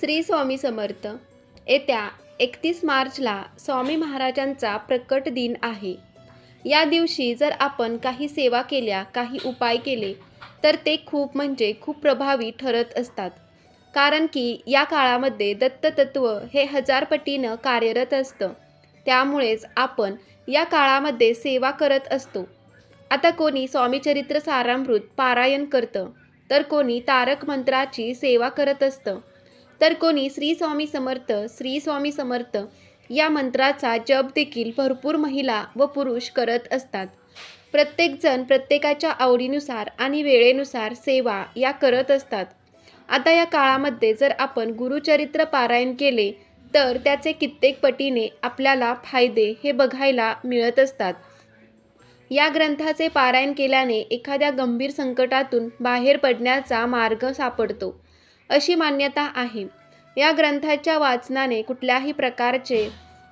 श्री स्वामी समर्थ. येत्या एकतीस मार्चला स्वामी महाराजांचा प्रकट दिन आहे. या दिवशी जर आपण काही सेवा केल्या काही उपाय केले तर ते खूप म्हणजे खूप प्रभावी ठरत असतात. कारण की या काळामध्ये दत्ततत्व हे हजारपटीनं कार्यरत असतं. त्यामुळेच आपण या काळामध्ये सेवा करत असतो. आता कोणी स्वामीचरित्र सारामृत पारायण करतं तर कोणी तारक मंत्राची सेवा करत असतं. तर कोणी श्री स्वामी समर्थ श्री स्वामी समर्थ या मंत्राचा जप देखील भरपूर महिला व पुरुष करत असतात. प्रत्येकजण प्रत्येकाच्या आवडीनुसार आणि वेळेनुसार सेवा या करत असतात. आता या काळामध्ये जर आपण गुरुचरित्र पारायण केले तर त्याचे कित्येक पटीने आपल्याला फायदे हे बघायला मिळत असतात. या ग्रंथाचे पारायण केल्याने एखाद्या गंभीर संकटातून बाहेर पडण्याचा मार्ग सापडतो. अशी मान्यता आहे. या ग्रंथाच्या वाचनाने कुठल्याही प्रकारचे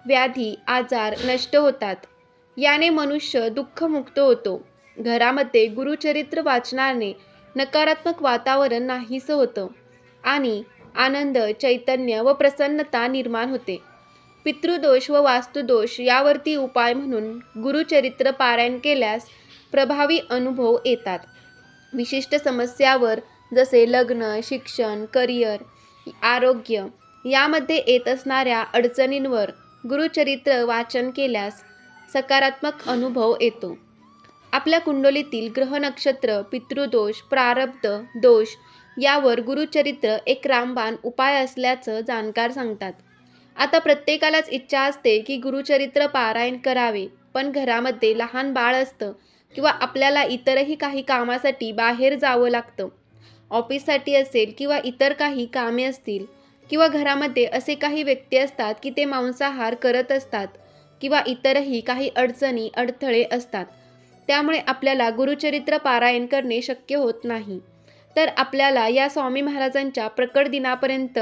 व्याधी आजार नष्ट होतात. याने मनुष्य दुःखमुक्त होतो. घरामध्ये गुरुचरित्र वाचनाने नकारात्मक वातावरण नाहीसं होतं आणि आनंद चैतन्य व प्रसन्नता निर्माण होते. पितृदोष व वास्तुदोष यावरती उपाय म्हणून गुरुचरित्र पारायण केल्यास प्रभावी अनुभव येतात. विशिष्ट समस्यावर जसे लग्न शिक्षण करिअर आरोग्य यामध्ये येत असणाऱ्या अडचणींवर गुरुचरित्र वाचन केल्यास सकारात्मक अनुभव येतो. आपल्या कुंडलीतील ग्रहनक्षत्र पितृदोष प्रारब्ध दोष यावर गुरुचरित्र एक रामबाण उपाय असल्याचं जाणकार सांगतात. आता प्रत्येकालाच इच्छा असते की गुरुचरित्र पारायण करावे पण घरामध्ये लहान बाळ असतं किंवा आपल्याला इतरही काही कामासाठी बाहेर जावं लागतं. ऑफिससाठी असेल किंवा इतर काही कामे असतील किंवा घरामध्ये असे काही व्यक्ती असतात की ते मांसाहार करत असतात किंवा इतरही काही अडचणी अडथळे असतात. त्यामुळे आपल्याला गुरुचरित्र पारायण करणे शक्य होत नाही. तर आपल्याला या स्वामी महाराजांच्या प्रकट दिनापर्यंत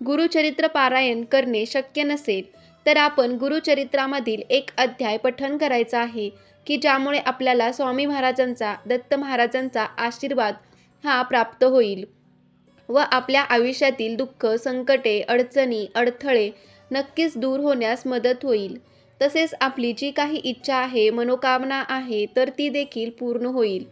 गुरुचरित्र पारायण करणे शक्य नसेल तर आपण गुरुचरित्रामधील एक अध्याय पठण करायचा आहे की ज्यामुळे आपल्याला स्वामी महाराजांचा दत्त महाराजांचा आशीर्वाद हा प्राप्त होईल. व आपल्या आयुष्यातील दुःख संकटे अडचणी अडथळे नक्कीच दूर होण्यास मदत होईल. तसेच आपली जी काही इच्छा आहे मनोकामना आहे तर ती देखील पूर्ण होईल.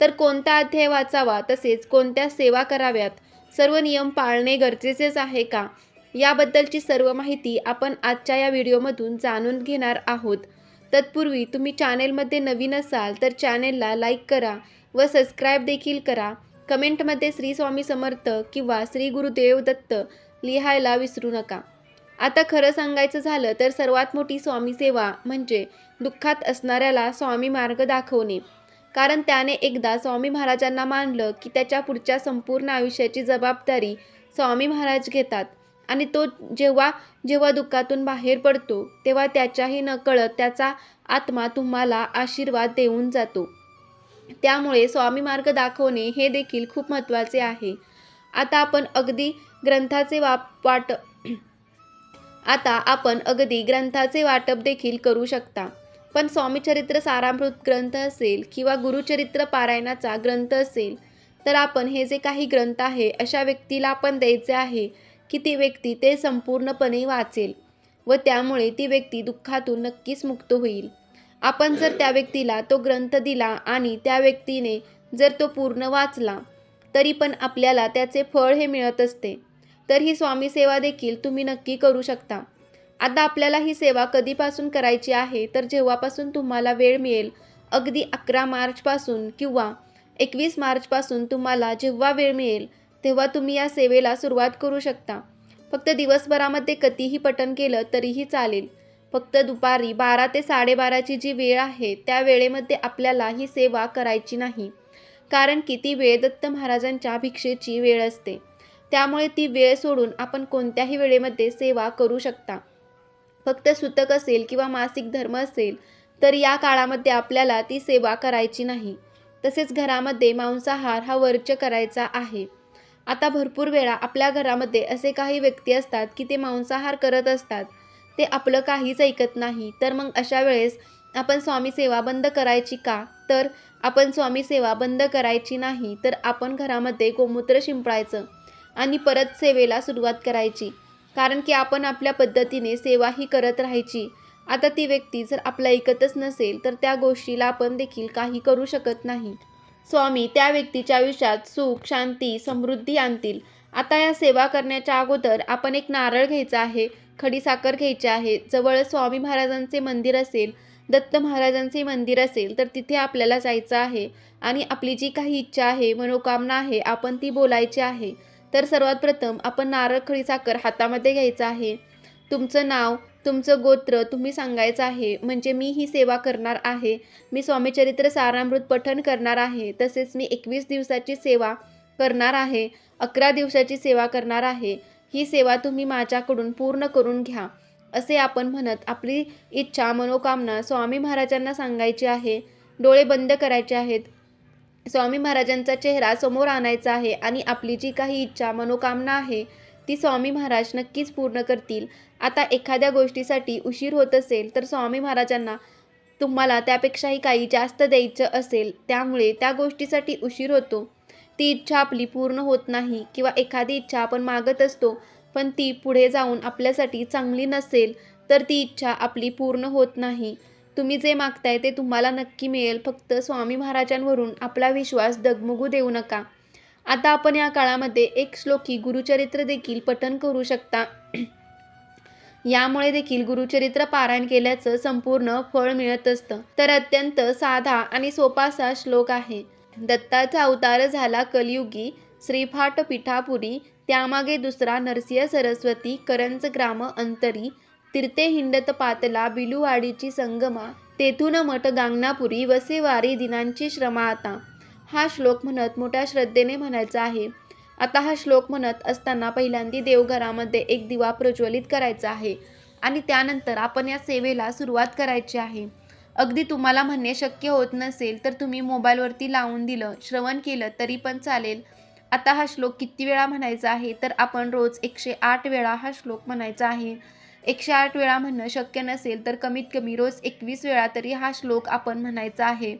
तर कोणता अध्याय वाचावा तसेच कोणत्या सेवा कराव्यात सर्व नियम पाळणे गरजेचेच आहे का? याबद्दलची सर्व माहिती आपण आजच्या या व्हिडिओमधून जाणून घेणार आहोत. तत्पूर्वी तुम्ही चॅनेलमध्ये नवीन असाल तर चॅनेलला लाईक करा व सबस्क्राईब देखील करा. कमेंटमध्ये श्री स्वामी समर्थ किंवा श्री गुरुदेव दत्त लिहायला विसरू नका. आता खरं सांगायचं झालं तर सर्वात मोठी स्वामी सेवा म्हणजे दुःखात असणाऱ्याला स्वामी मार्ग दाखवणे. कारण त्याने एकदा स्वामी महाराजांना मानलं की त्याच्या पुढच्या संपूर्ण आयुष्याची जबाबदारी स्वामी महाराज घेतात आणि तो जेव्हा जेव्हा दुःखातून बाहेर पडतो तेव्हा त्याच्याही नकळत त्याचा आत्मा तुम्हाला आशीर्वाद देऊन जातो. त्यामुळे स्वामी मार्ग दाखवणे हे देखील खूप महत्त्वाचे आहे. आता आपण अगदी ग्रंथाचे वाप वाट आता आपण अगदी ग्रंथाचे वाटप देखील करू शकता. पण स्वामीचरित्र सारामृत ग्रंथ असेल किंवा गुरुचरित्र पारायणाचा ग्रंथ असेल तर आपण हे जे काही ग्रंथ आहे अशा व्यक्तीला आपण द्यायचे आहे की ती व्यक्ती ते संपूर्णपणे वाचेल व त्यामुळे ती व्यक्ती दुःखातून नक्कीच मुक्त होईल. आपण जर त्या व्यक्तीला तो ग्रंथ दिला आणि त्या व्यक्तीने जर तो पूर्ण वाचला तरी पण आपल्याला त्याचे फळ हे मिळत असते. तर ही स्वामी सेवा देखील तुम्ही नक्की करू शकता. आता आपल्याला ही सेवा कधीपासून करायची आहे? तर जेव्हापासून तुम्हाला वेळ मिळेल अगदी अकरा मार्चपासून किंवा एकवीस मार्चपासून तुम्हाला जेव्हा वेळ मिळेल तेव्हा तुम्ही या सेवेला सुरुवात करू शकता. फक्त दिवसभरामध्ये कधीही पठण केलं तरीही चालेल. फक्त दुपारी बारा ते साडेबाराची जी वेळ आहे त्या वेळेमध्ये आपल्याला ही सेवा करायची नाही. कारण की ती वेळ दत्त महाराजांच्या भिक्षेची वेळ असते. त्यामुळे ती वेळ सोडून आपण कोणत्याही वेळेमध्ये सेवा करू शकता. फक्त सुतक असेल किंवा मासिक धर्म असेल तर या काळामध्ये आपल्याला ती सेवा करायची नाही. तसेच घरामध्ये मांसाहार हा वर्ज्य करायचा आहे. आता भरपूर वेळा आपल्या घरामध्ये असे काही व्यक्ती असतात की ते मांसाहार करत असतात. ते आपलं काहीच ऐकत नाही. तर मग अशा वेळेस आपण स्वामी सेवा बंद करायची का? तर आपण स्वामी सेवा बंद करायची नाही तर आपण घरामध्ये गोमूत्र शिंपडायचं आणि परत सेवेला सुरुवात करायची. कारण की आपण आपल्या पद्धतीने सेवाही करत राहायची. आता ती व्यक्ती जर आपलं ऐकतच नसेल तर त्या गोष्टीला आपण देखील काही करू शकत नाही. स्वामी त्या व्यक्तीच्या आयुष्यात सुख शांती समृद्धी आणतील. आता या सेवा करण्याच्या अगोदर आपण एक नारळ घ्यायचा आहे. खडीसाखर घ्यायची आहे जवळ स्वामी महाराजांचे मंदिर असेल दत्त महाराजांचे मंदिर असेल तर तिथे आपल्याला जायचं आहे. आणि आपली जी काही इच्छा आहे मनोकामना आहे आपण ती बोलायची आहे. तर सर्वात प्रथम आपण नारळ खडीसाखर हातामध्ये घ्यायचं आहे. तुमचं नाव तुमचं गोत्र तुम्ही सांगायचं आहे. म्हणजे मी ही सेवा करणार आहे. मी स्वामीचरित्र सारामृत पठण करणार आहे. तसेच मी एकवीस दिवसाची सेवा करणार आहे. अकरा दिवसाची सेवा करणार आहे. ही सेवा तुम्ही माझ्याकडून पूर्ण करून घ्या असे आपण म्हणत आपली इच्छा मनोकामना स्वामी महाराजांना सांगायची आहे. डोळे बंद करायचे आहेत. स्वामी महाराजांचा चेहरा समोर आणायचा आहे आणि आपली जी काही इच्छा मनोकामना आहे ती स्वामी महाराज नक्कीच पूर्ण करतील. आता एखाद्या गोष्टीसाठी उशीर होत असेल तर स्वामी महाराजांना तुम्हाला त्यापेक्षाही काही जास्त द्यायचं असेल त्यामुळे त्या गोष्टीसाठी उशीर होतो. ती इच्छा आपली पूर्ण होत नाही किंवा एखादी इच्छा आपण मागत असतो पण ती पुढे जाऊन आपल्यासाठी चांगली नसेल तर ती इच्छा आपली पूर्ण होत नाही. तुम्ही जे मागताय ते तुम्हाला नक्की मिळेल. फक्त स्वामी महाराजांवरून आपला विश्वास दगमगू देऊ नका. आता आपण या काळामध्ये एक श्लोकी गुरुचरित्र देखील पठन करू शकता. यामुळे देखील गुरुचरित्र पारायण केल्याचं संपूर्ण फळ मिळत असतं. तर अत्यंत साधा आणि सोपासा श्लोक आहे. दत्ताचा अवतार झाला कलियुगी श्रीफाट पिठापुरी त्यामागे दुसरा नरसिंह सरस्वती करंज ग्राम अंतरी तीर्थे हिंडत पातला बिलुवाडीची संगमा तेथून मठ गांगनापुरी वसेवारी दिनांची श्रमा आता. हा श्लोक म्हणत मोठ्या श्रद्धेने म्हणायचा आहे. आता हा श्लोक म्हणत असताना पहिल्यांदी देवघरामध्ये एक दिवा प्रज्वलित करायचा आहे आणि त्यानंतर आपण या सेवेला सुरुवात करायची आहे. अगदी तुम्हाला म्हणणे शक्य होत नसेल तर तुम्ही मोबाईलवरती लावून दिलं श्रवण केलं तरी पण चालेल. आता हा श्लोक किती वेळा म्हणायचा आहे? तर आपण रोज एकशे आठ वेळा हा श्लोक म्हणायचा आहे. एकशे आठ वेळा म्हणणं शक्य नसेल तर कमीत कमी रोज एकवीस वेळा तरी हा श्लोक आपण म्हणायचा आहे.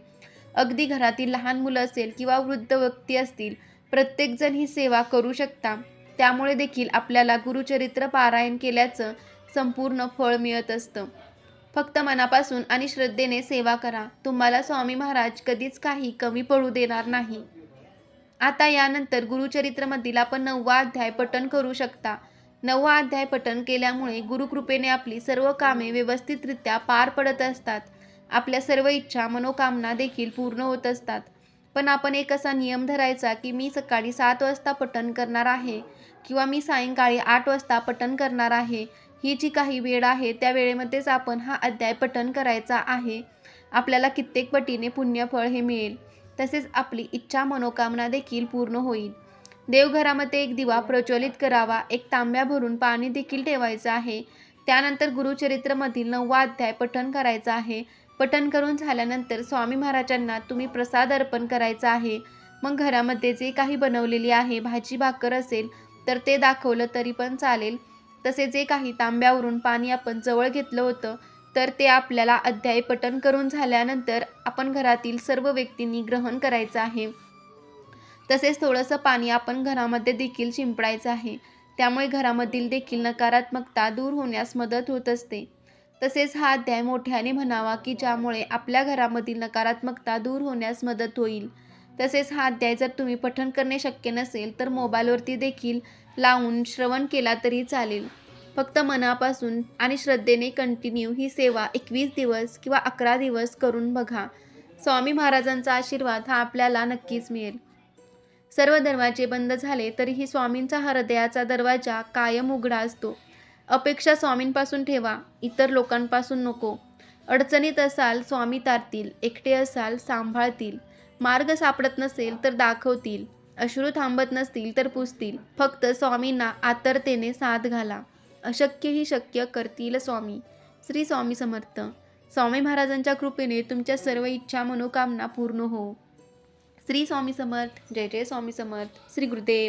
अगदी घरातील लहान मुलं असेल किंवा वृद्ध व्यक्ती असतील प्रत्येकजण ही सेवा करू शकता. त्यामुळे देखील आपल्याला गुरुचरित्र पारायण केल्याचं संपूर्ण फळ मिळत असतं. फक्त मनापासून आणि श्रद्धेने सेवा करा. तुम्हाला स्वामी महाराज कधीच काही कमी पडू देणार नाही. आता यानंतर गुरुचरित्रमधील आपण नववा अध्याय पठण करू शकता. नववा अध्याय पठण केल्यामुळे गुरुकृपेने आपली सर्व कामे व्यवस्थितरित्या पार पडत असतात. आपल्या सर्व इच्छा मनोकामना देखील पूर्ण होत असतात. पण आपण एक असा नियम धरायचा की मी सकाळी सात वाजता पठण करणार आहे किंवा मी सायंकाळी आठ वाजता पठण करणार आहे ही जी काही वेळ आहे त्या वेळेमध्येच आपण हा अध्याय पठन करायचा आहे. आपल्याला कित्येक पटीने पुण्यफळ हे मिळेल. तसेच आपली इच्छा मनोकामना देखील पूर्ण होईल. देवघरामध्ये एक दिवा प्रज्वलित करावा एक तांब्या भरून पाणी देखील ठेवायचं आहे. त्यानंतर गुरुचरित्रमधील नववा अध्याय पठन करायचा आहे. पठन करून झाल्यानंतर स्वामी महाराजांना तुम्ही प्रसाद अर्पण करायचा आहे. मग घरामध्ये जे काही बनवलेली आहे भाजी भाकर असेल तर ते दाखवलं तरी पण चालेल. तसे जे काही तांब्यावरून पाणी आपण जवळ घेतलं होतं तर ते आपल्याला अध्याय पठण करून झाल्यानंतर आपण घरातील सर्व व्यक्तींनी ग्रहण करायचं आहे. तसेच थोडंसं पाणी आपण घरामध्ये देखील शिंपडायचं आहे. त्यामुळे घरामधील देखील नकारात्मकता दूर होण्यास मदत होत असते. तसेच हा अध्याय मोठ्याने म्हणावा की ज्यामुळे आपल्या घरामधील नकारात्मकता दूर होण्यास मदत होईल. तसेच हा अध्याय जर तुम्ही पठण करणे शक्य नसेल तर मोबाईलवरती देखील लावून श्रवण केला तरी चालेल. फक्त मनापासून आणि श्रद्धेने कंटिन्यू ही सेवा एकवीस दिवस किंवा अकरा दिवस करून बघा. स्वामी महाराजांचा आशीर्वाद हा आपल्याला नक्कीच मिळेल. सर्व दरवाजे बंद झाले तरीही स्वामींचा हृदयाचा दरवाजा कायम उघडा असतो. अपेक्षा स्वामींपासून ठेवा इतर लोकांपासून नको. अडचणीत असाल स्वामी तारतील एकटे असाल सांभाळतील. मार्ग सापडत नसेल तर दाखवतील. अश्रू थांबत नसतील तर पुसतील. फक्त स्वामींना आतरतेने साथ घाला. अशक्यही शक्य करतील स्वामी. श्री स्वामी समर्थ. स्वामी महाराजांच्या कृपेने तुमच्या सर्व इच्छा मनोकामना पूर्ण हो. श्री स्वामी समर्थ. जय जय स्वामी समर्थ. श्री गुरुदेव.